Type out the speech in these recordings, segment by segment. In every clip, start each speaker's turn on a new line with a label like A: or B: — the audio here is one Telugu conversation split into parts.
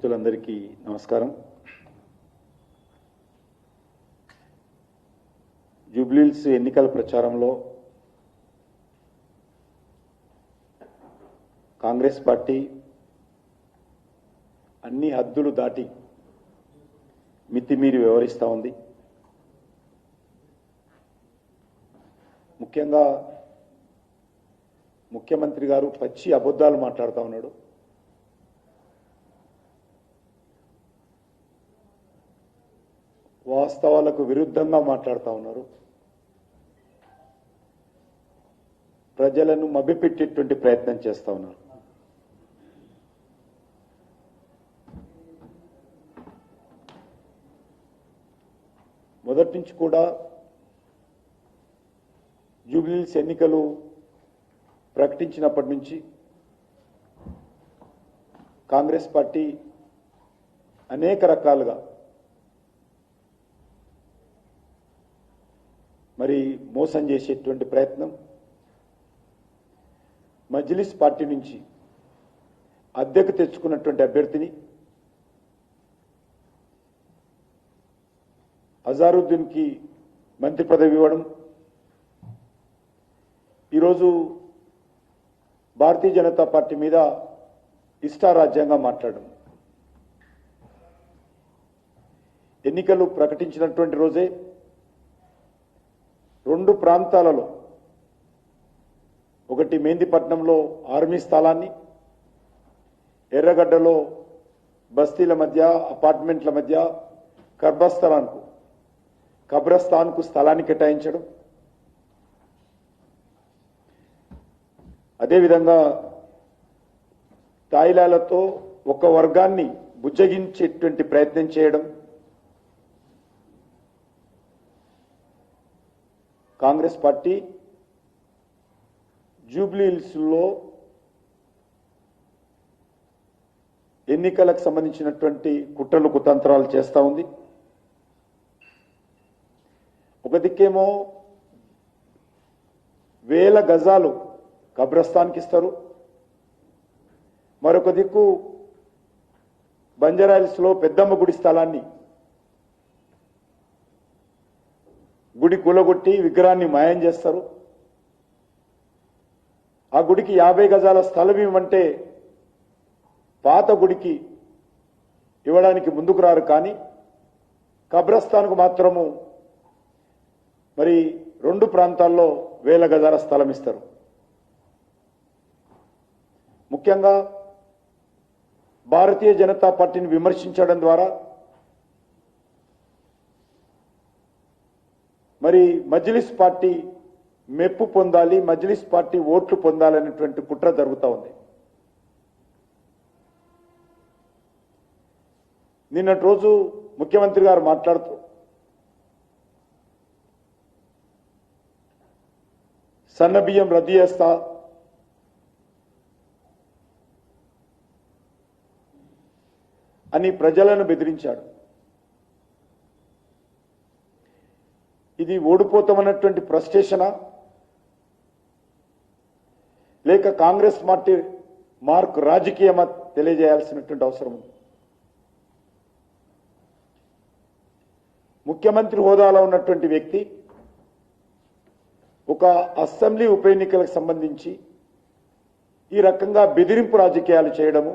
A: మిత్రులందరికీ నమస్కారం. జూబ్లీల్స్ ఎన్నికల ప్రచారంలో కాంగ్రెస్ పార్టీ అన్ని హద్దులు దాటి మితిమీరి వ్యవహరిస్తూ ఉంది. ముఖ్యంగా ముఖ్యమంత్రి గారు పచ్చి అబద్ధాలు మాట్లాడుతూ ఉన్నాడు. వాస్తవాలకు విరుద్ధంగా మాట్లాడుతూ ఉన్నారు. ప్రజలను మభ్యపెట్టేటువంటి ప్రయత్నం చేస్తూ ఉన్నారు. మొదటి నుంచి కూడా జూబ్లీస్ ఎన్నికలు ప్రకటించినప్పటి నుంచి కాంగ్రెస్ పార్టీ అనేక రకాలుగా మరి మోసం చేసేటువంటి ప్రయత్నం. మజ్లిస్ పార్టీ నుంచి అద్దెకు తెచ్చుకున్నటువంటి అభ్యర్థిని అజారుద్దీన్కి మంత్రి పదవి ఇవ్వడం. ఈరోజు భారతీయ జనతా పార్టీ మీద ఇష్టారాజ్యంగా మాట్లాడడం. ఎన్నికలు ప్రకటించినటువంటి రోజే రెండు ప్రాంతాలలో. ఒకటి మేందిపట్నంలో ఆర్మీ స్థలాన్ని ఎర్రగడ్డలో బస్తీల మధ్య అపార్ట్మెంట్ల మధ్య కర్బస్థలానికి కబ్రస్థాన్కు స్థలాన్ని కేటాయించడం. అదేవిధంగా తాయిలాలతో ఒక వర్గాన్ని బుజ్జగించేటువంటి ప్రయత్నం చేయడం. కాంగ్రెస్ పార్టీ జూబ్లీహిల్స్లో ఎన్నికలకు సంబంధించినటువంటి కుట్రలు కుతంత్రాలు చేస్తూ ఉంది. ఒక దిక్కేమో వేల గజాలు కబ్రస్థాన్కి ఇస్తారు. మరొక దిక్కు బంజారాయిల్స్లో పెద్దమ్మ గుడి స్థలాన్ని గుడి కూలగొట్టి విగ్రహాన్ని మాయం చేస్తారు. ఆ గుడికి యాభై గజాల స్థలం ఇవ్వమంటే పాత గుడికి ఇవ్వడానికి ముందుకు రారు కానీ కబ్రస్థాన్కు మాత్రము మరి రెండు ప్రాంతాల్లో వేల గజాల స్థలం ఇస్తారు ముఖ్యంగా భారతీయ జనతా పార్టీని విమర్శించడం ద్వారా మరి మజ్లిస్ పార్టీ మెప్పు పొందాలి మజ్లిస్ పార్టీ ఓట్లు పొందాలనేటువంటి కుట్ర జరుగుతూ ఉంది. నిన్నటి రోజు ముఖ్యమంత్రి గారు మాట్లాడుతూ సన్న బియ్యం రద్దు చేస్తా అని ప్రజలను బెదిరించాడు. ఇది ఓడిపోతామన్నటువంటి ఫ్రస్ట్రేషనా లేక కాంగ్రెస్ పార్టీ మార్క్ రాజకీయమా తెలియజేయాల్సినటువంటి అవసరం ఉంది? ముఖ్యమంత్రి హోదాలో ఉన్నటువంటి వ్యక్తి ఒక అసెంబ్లీ ఉప ఎన్నికలకు సంబంధించి ఈ రకంగా బెదిరింపు రాజకీయాలు చేయడము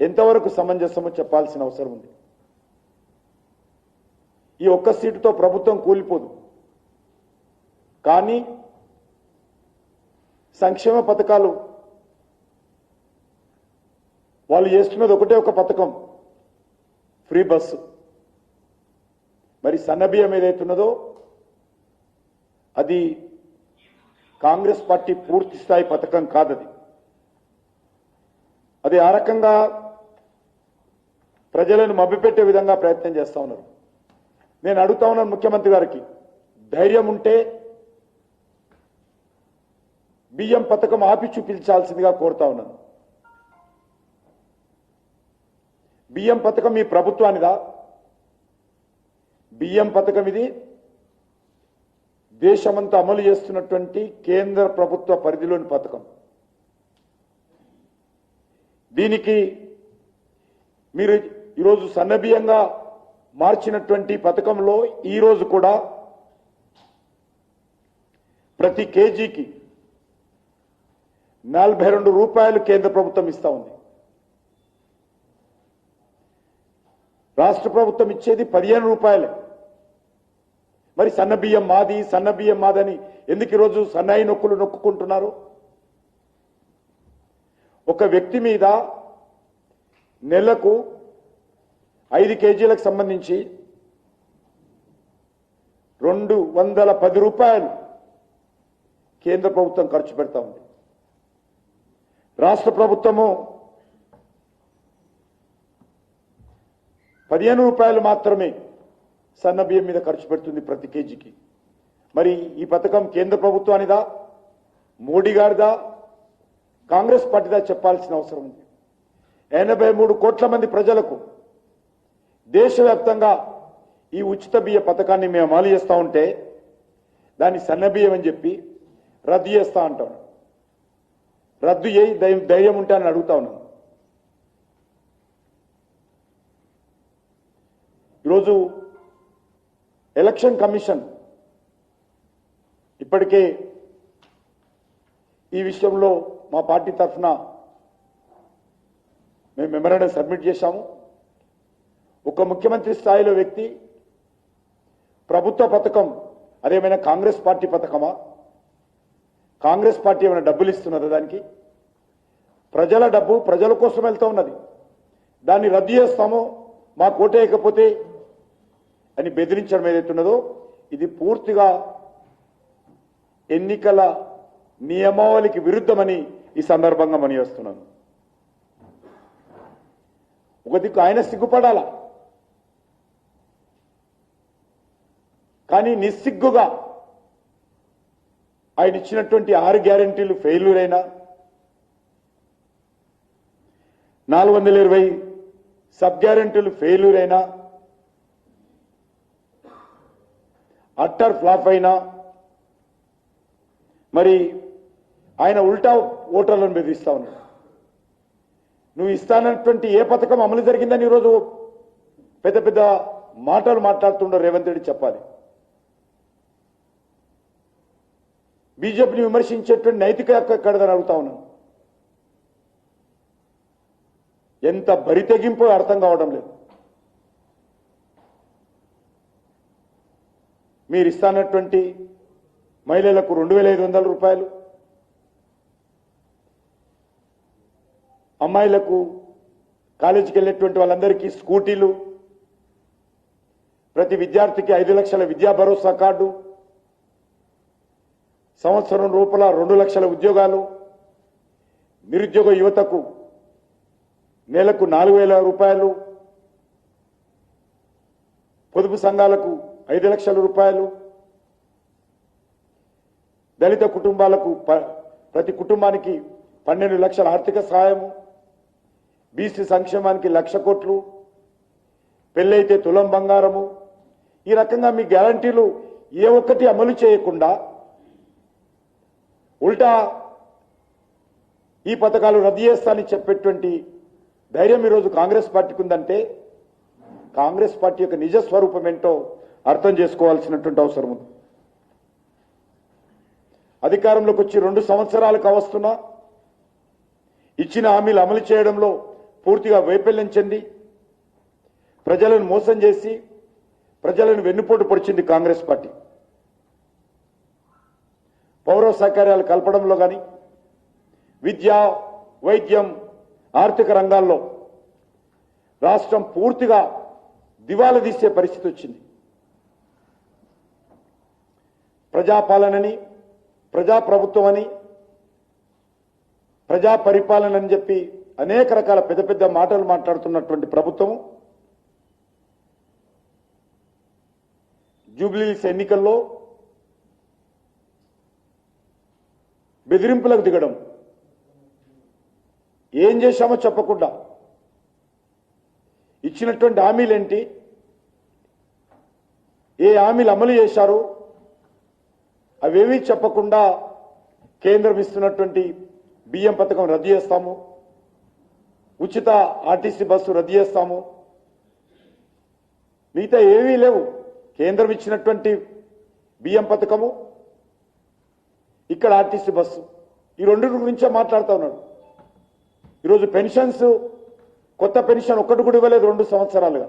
A: ఎంతవరకు సమంజసమో చెప్పాల్సిన అవసరం ఉంది. ఈ ఒక్క సీటుతో ప్రభుత్వం కూలిపోదు. కానీ సంక్షేమ పథకాలు వాళ్ళు చేస్తున్నది ఒకటే ఒక పథకం ఫ్రీ బస్సు. మరి సన్నబియ్యం ఏదైతున్నదో అది కాంగ్రెస్ పార్టీ పూర్తి స్థాయి పథకం కాదది. అది ఆ రకంగా ప్రజలను మభ్యపెట్టే విధంగా ప్రయత్నం చేస్తా ఉన్నారు. నేను అడుగుతా ఉన్నాను ముఖ్యమంత్రి గారికి. ధైర్యం ఉంటే బియ్యం పథకం ఆపి చూపించాల్సిందిగా కోరుతా ఉన్నాను. బియ్యం పథకం మీ ప్రభుత్వానిదా? బియ్యం పథకం ఇది దేశమంతా అమలు చేస్తున్నటువంటి కేంద్ర ప్రభుత్వ పరిధిలోని పథకం. దీనికి మీరు ఈరోజు సన్నబియ్యంగా మార్చినటువంటి పథకంలో ఈరోజు కూడా ప్రతి కేజీకి నలభై రెండు రూపాయలు కేంద్ర ప్రభుత్వం ఇస్తా ఉంది. రాష్ట్ర ప్రభుత్వం ఇచ్చేది పదిహేను రూపాయలే. మరి సన్న బియ్యం మాది సన్న బియ్యం మాదని ఎందుకు ఈరోజు సన్నాయి నొక్కులు నొక్కుంటున్నారు ఒక వ్యక్తి మీద నెలకు ఐదు కేజీలకు సంబంధించి రెండు వందల పది రూపాయలు కేంద్ర ప్రభుత్వం ఖర్చు పెడతా ఉంది. రాష్ట్ర ప్రభుత్వము పదిహేను రూపాయలు మాత్రమే సన్న బియ్యం మీద ఖర్చు పెడుతుంది ప్రతి కేజీకి. మరి ఈ పథకం కేంద్ర ప్రభుత్వానిదా? మోడీ గారిదా? కాంగ్రెస్ పార్టీదా చెప్పాల్సిన అవసరం ఉంది. ఎనభై మూడు కోట్ల మంది ప్రజలకు దేశవ్యాప్తంగా ఈ ఉచిత బియ్య పథకాన్ని మేము అమలు చేస్తూ ఉంటే దాన్ని సన్నబియ్యం అని చెప్పి రద్దు చేస్తా అంటాం. రద్దు చేయి ధైర్యం ఉంటే అని అడుగుతా ఉన్నాను ఈరోజు ఎలక్షన్ కమిషన్ ఇప్పటికే ఈ విషయంలో మా పార్టీ తరఫున మేము మెమరాండం సబ్మిట్ చేశాము. ఒక ముఖ్యమంత్రి స్థాయిలో వ్యక్తి ప్రభుత్వ పథకం అదేమైనా కాంగ్రెస్ పార్టీ పథకమా? కాంగ్రెస్ పార్టీ ఏమైనా డబ్బులు ఇస్తున్నదా దానికి? ప్రజల డబ్బు ప్రజల కోసం వెళ్తూ ఉన్నది. దాన్ని రద్దు చేస్తామో మా కోటేయకపోతే అని బెదిరించడం ఏదైతే ఉన్నదో ఇది పూర్తిగా ఎన్నికల నియమావళికి విరుద్ధమని ఈ సందర్భంగా మని వస్తున్నాను ఒక దిక్కు ఆయన సిగ్గుపడాలా? కానీ నిస్సిగ్గుగా ఆయన ఇచ్చినటువంటి ఆరు గ్యారంటీలు ఫెయిల్యూర్ అయినా నాలుగు వందల ఇరవై సబ్ గ్యారంటీలు ఫెయిల్యూర్ అయినా అట్టర్ ఫ్లాప్ అయినా మరి ఆయన ఉల్టా ఓటర్లను బెదిరిస్తా ఉన్నాడు. నువ్వు ఇస్తానటువంటి ఏ పథకం అమలు జరిగిందని ఈరోజు పెద్ద పెద్ద మాటలు మాట్లాడుతుండో రేవంత్ రెడ్డి చెప్పాలి. బీజేపీని విమర్శించేటువంటి నైతిక హక్కు ఎక్కడదని అడుగుతా ఉన్నాను. ఎంత బరితెగింపు అర్థం కావడం లేదు. మీరు ఇస్తానటువంటి మహిళలకు రెండు వేల ఐదు వందల రూపాయలు అమ్మాయిలకు కాలేజీకి వెళ్ళేటువంటి వాళ్ళందరికీ స్కూటీలు ప్రతి విద్యార్థికి ఐదు లక్షల విద్యా భరోసా కార్డు సంవత్సరం రూపల రెండు లక్షల ఉద్యోగాలు నిరుద్యోగ యువతకు నెలకు నాలుగు వేల రూపాయలు పొదుపు సంఘాలకు ఐదు లక్షల రూపాయలు దళిత కుటుంబాలకు ప- ప్రతి కుటుంబానికి పన్నెండు లక్షల ఆర్థిక సహాయము బీసీ సంక్షేమానికి లక్ష కోట్లు పెళ్ళైతే తులం బంగారము. ఈ రకంగా మీ గ్యారంటీలు ఏ ఒక్కటి అమలు చేయకుండా ఉల్టా ఈ పథకాలు రద్దు చేస్తానని చెప్పేటువంటి ధైర్యం ఈరోజు కాంగ్రెస్ పార్టీకి ఉందంటే కాంగ్రెస్ పార్టీ యొక్క నిజ స్వరూపం ఏంటో అర్థం చేసుకోవాల్సినటువంటి అవసరం ఉంది. అధికారంలోకి వచ్చి రెండు సంవత్సరాలకు కావస్తున్నా ఇచ్చిన హామీలు అమలు చేయడంలో పూర్తిగా వైఫల్యం చెంది ప్రజలను మోసం చేసి ప్రజలను వెన్నుపోటు పొడిచింది కాంగ్రెస్ పార్టీ. పౌర సౌకర్యాలు కల్పడంలో కానీ విద్య వైద్యం ఆర్థిక రంగాల్లో రాష్ట్రం పూర్తిగా దివాలా తీసే పరిస్థితి వచ్చింది. ప్రజాపాలనని ప్రజాప్రభుత్వం అని ప్రజా పరిపాలన అని చెప్పి అనేక రకాల పెద్ద పెద్ద మాటలు మాట్లాడుతున్నటువంటి ప్రభుత్వం జూబ్లీస్ ఎన్నికల్లో బెదిరింపులకు దిగడం. ఏం చేశామో చెప్పకుండా. ఇచ్చినటువంటి హామీలేంటి? ఏ హామీలు అమలు చేశారు? అవేవి చెప్పకుండా కేంద్రం ఇస్తున్నటువంటి బియ్యం పథకం రద్దు చేస్తాము. ఉచిత ఆర్టీసీ బస్సు రద్దు చేస్తాము. మిగతా ఏవీ లేవు. కేంద్రం ఇచ్చినటువంటి బియ్యం పథకము ఇక్కడ ఆర్టీసీ బస్సు. ఈ రెండు గురించే మాట్లాడుతూ ఉన్నాడు. ఈరోజు పెన్షన్స్ కొత్త పెన్షన్ ఒక్కటి కూడా ఇవ్వలేదు రెండు సంవత్సరాలుగా.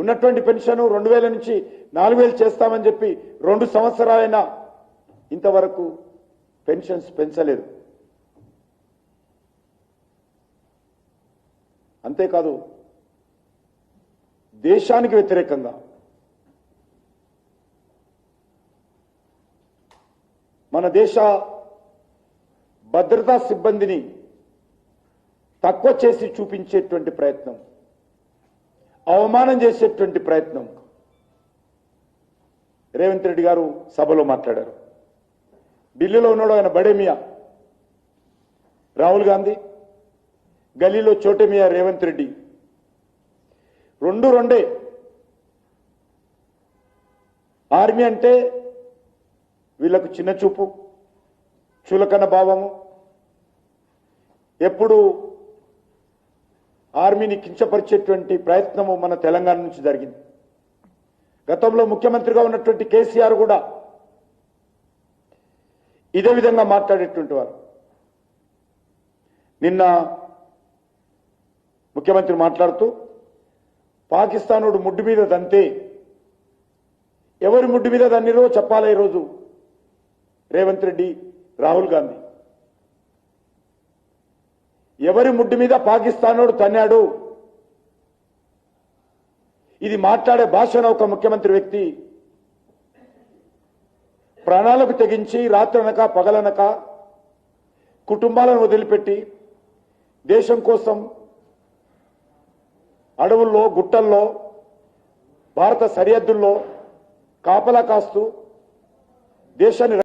A: ఉన్నటువంటి పెన్షన్ రెండు వేల నుంచి నాలుగు వేలు చేస్తామని చెప్పి రెండు సంవత్సరాలైనా ఇంతవరకు పెన్షన్స్ పెంచలేదు. అంతేకాదు దేశానికి వ్యతిరేకంగా మన దేశ భద్రతా సిబ్బందిని తక్కువ చేసి చూపించేటువంటి ప్రయత్నం అవమానం చేసేటువంటి ప్రయత్నం. రేవంత్ రెడ్డి గారు సభలో మాట్లాడారు. ఢిల్లీలో ఉన్నాడు ఆయన బడేమియా. రాహుల్ గాంధీ గలీలో చోటేమియా రేవంత్ రెడ్డి. రెండు రెండే. ఆర్మీ అంటే వీళ్ళకు చిన్న చూపు చులకన భావము. ఎప్పుడు ఆర్మీని కించపరిచేటువంటి ప్రయత్నము మన తెలంగాణ నుంచి జరిగింది. గతంలో ముఖ్యమంత్రిగా ఉన్నటువంటి కేసీఆర్ కూడా ఇదే విధంగా మాట్లాడేటువంటి వారు. నిన్న ముఖ్యమంత్రి మాట్లాడుతూ పాకిస్తానుడు ముడ్డు మీద దంతే. ఎవరి ముడ్డు మీద దన్నిరో చెప్పాలి ఈరోజు? రేవంత్ రెడ్డి రాహుల్ గాంధీ. ఎవరి ముడ్డు మీద పాకిస్తానోడు తన్నాడు? ఇది మాట్లాడే భాషను ఒక ముఖ్యమంత్రి వ్యక్తి. ప్రాణాలకు తెగించి రాత్రనక పగలనక కుటుంబాలను వదిలిపెట్టి దేశం కోసం అడవుల్లో గుట్టల్లో భారత సరిహద్దుల్లో కాపలా కాస్తూ దేశాన్ని